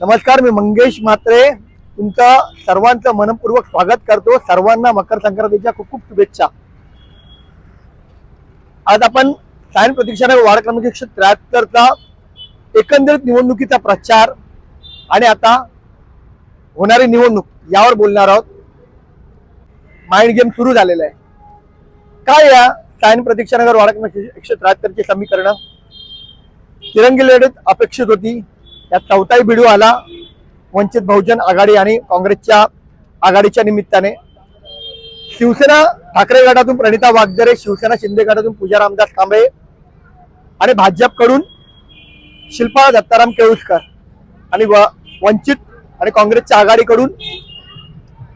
नमस्कार मी मंगेश म्हात्रे. तुमचं सर्वांचं मनपूर्वक स्वागत करतो. सर्वांना मकर संक्रांतीच्या खूप खूप शुभेच्छा. आज आपण सायन प्रतीक्षानगर वार्ड क्रमांक एकशे त्र्याहत्तरचा एकंदरीत निवडणुकीचा प्रचार आणि आता होणारी निवडणूक यावर बोलणार आहोत. माइंड गेम सुरू झालेला आहे. काय या सायन प्रतीक्षानगर वार्ड क्रमांक एकशे त्र्याहत्तरची समीकरणं? तिरंगी लढत अपेक्षित होती. यात चौथाही व्हिडिओ आला. वंचित बहुजन आघाडी आणि काँग्रेसच्या आघाडीच्या निमित्ताने. शिवसेना ठाकरे गटातून प्रणिता वागदरे शिवसेना शिंदे गटातून पूजा रामदास कांबळे आणि भाजपकडून शिल्पा दत्ताराम केळुसकर आणि व- वंचित आणि काँग्रेसच्या आघाडीकडून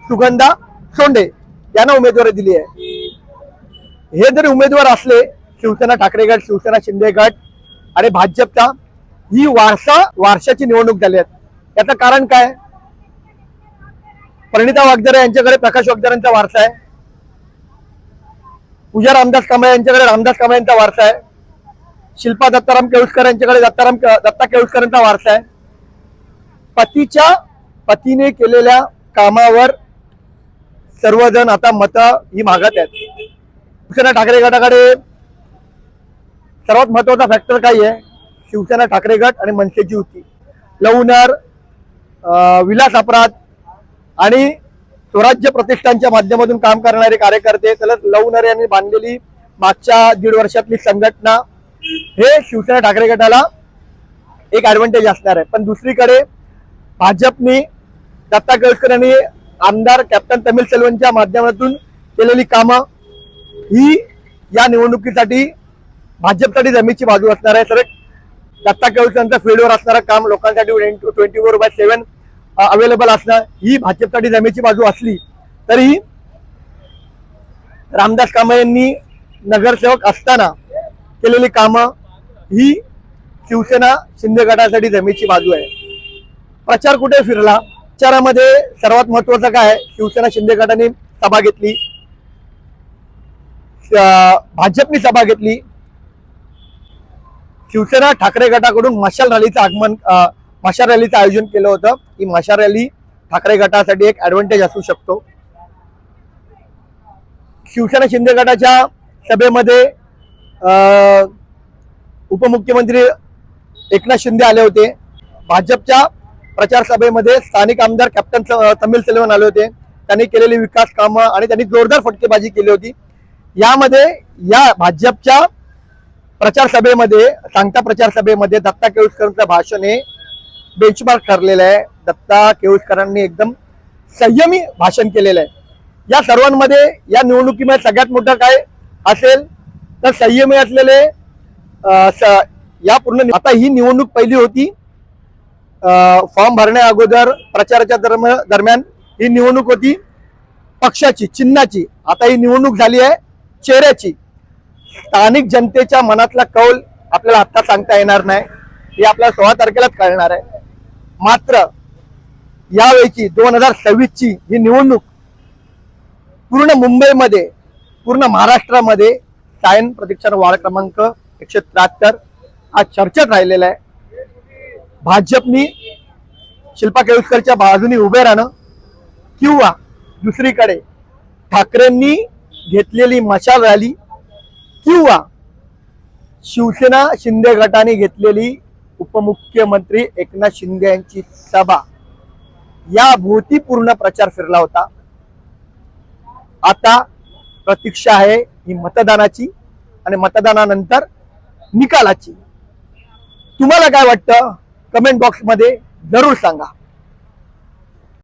सुगंधा सोंडे यांना उमेदवारी दिली आहे. हे जरी उमेदवार असले शिवसेना ठाकरे गट शिवसेना शिंदे गट आणि भाजपचा ही वारसा वारशाची निवडणूक झाली आहे. याचं कारण काय? प्रणिता वागदरे यांच्याकडे प्रकाश वागदरांचा वारसा आहे. पूजा रामदास कांबळे यांच्याकडे रामदास कांबळे यांचा वारसा आहे. शिल्पा दत्ताराम केळुसकर यांच्याकडे दत्ताराम दत्ता केळुसकरांचा वारसा आहे. पतीच्या पतीने केलेल्या कामावर सर्वजण आता मत ही मागत आहेत. शिवसेना ठाकरे गटाकडे सर्वात महत्त्वाचा फॅक्टर काही आहे? शिवसेना ठाकरे गट आणि मनसेची युती. लवनर विलास अपराध आणि स्वराज्य प्रतिष्ठानच्या माध्यमातून काम करणारे कार्यकर्ते तसंच लवनर यांनी बांधलेली मागच्या दीड वर्षातली संघटना हे शिवसेना ठाकरे गटाला एक ऍडव्हान्टेज असणार आहे. पण दुसरीकडे भाजपनी दत्ता केळकर यांनी आमदार कॅप्टन तमिल सेल्वनच्या माध्यमातून केलेली कामं ही या निवडणुकीसाठी भाजपसाठी जमीची बाजू असणार आहे. सर दत्ता केळकरांचं फील्डवर असणारं काम लोकांसाठी twenty four by seven available असणं ही भाजपसाठी जमेची बाजू असली तरीही रामदास कांबळे यांनी नगरसेवक असताना केलेली कामं ही शिवसेना शिंदे गटासाठी जमेची बाजू आहे. प्रचार कुठे फिरला? प्रचारामध्ये सर्वात महत्वाचं काय आहे? शिवसेना शिंदे गटाने सभा घेतली. भाजपने सभा घेतली. शिवसेना ठाकरे गटाकडून मशाल रॅलीचं आगमन मशाल रॅलीचं आयोजन केलं होतं. ही मशाल रॅली ठाकरे गटासाठी एक ऍडव्हान्टेज असू शकतो. शिवसेना शिंदे गटाच्या सभेमध्ये अं, उपमुख्यमंत्री एकनाथ शिंदे आले होते. भाजपच्या प्रचार सभेमध्ये स्थानिक आमदार कॅप्टन तमिल सेल्वन आले होते. त्यांनी केलेली विकास कामं आणि त्यांनी जोरदार फटकेबाजी केली होती. यामध्ये या भाजपच्या प्रचार सभेमध्ये सांगता प्रचार सभेमध्ये दत्ता केळुसकरांचं भाषण हे बेंचमार्क ठरलेलं आहे. दत्ता केळुसकरांनी एकदम संयमी भाषण केलेलं आहे. या सर्वांमध्ये या निवडणुकीमध्ये सगळ्यात मोठं काय असेल तर संयमी असलेले या पूर्ण आता ही निवडणूक पहिली होती. फॉर्म भरण्या अगोदर प्रचाराच्या दरम- दरम्यान ही निवडणूक होती. पक्षाची चिन्हाची. आता ही निवडणूक झाली आहे. चेहऱ्याची. स्थानिक जनतेच्या मनातला कौल आपल्याला आत्ता सांगता येणार नाही. हे आपल्याला सोळा तारखेलाच कळणार आहे. मात्र यावेळची दोन हजार सव्वीस ची ही निवडणूक पूर्ण मुंबईमध्ये पूर्ण महाराष्ट्रामध्ये सायन प्रतीक्षान वाढ क्रमांक एकशे त्र्याहत्तर आज चर्चेत राहिलेला आहे. भाजपनी शिल्पा केळुसकरच्या बाजूनी उभे राहणं किंवा दुसरीकडे ठाकरेंनी घेतलेली मशाल रॅली किंवा शिवसेना शिंदे गटाने घेतलेली उपमुख्यमंत्री एकनाथ शिंदे यांची सभा या भोवती पूर्ण प्रचार फिरला होता. आता प्रतीक्षा आहे ही मतदानाची आणि मतदानानंतर निकालाची. तुम्हाला काय वाटतं? कमेंट बॉक्समध्ये जरूर सांगा.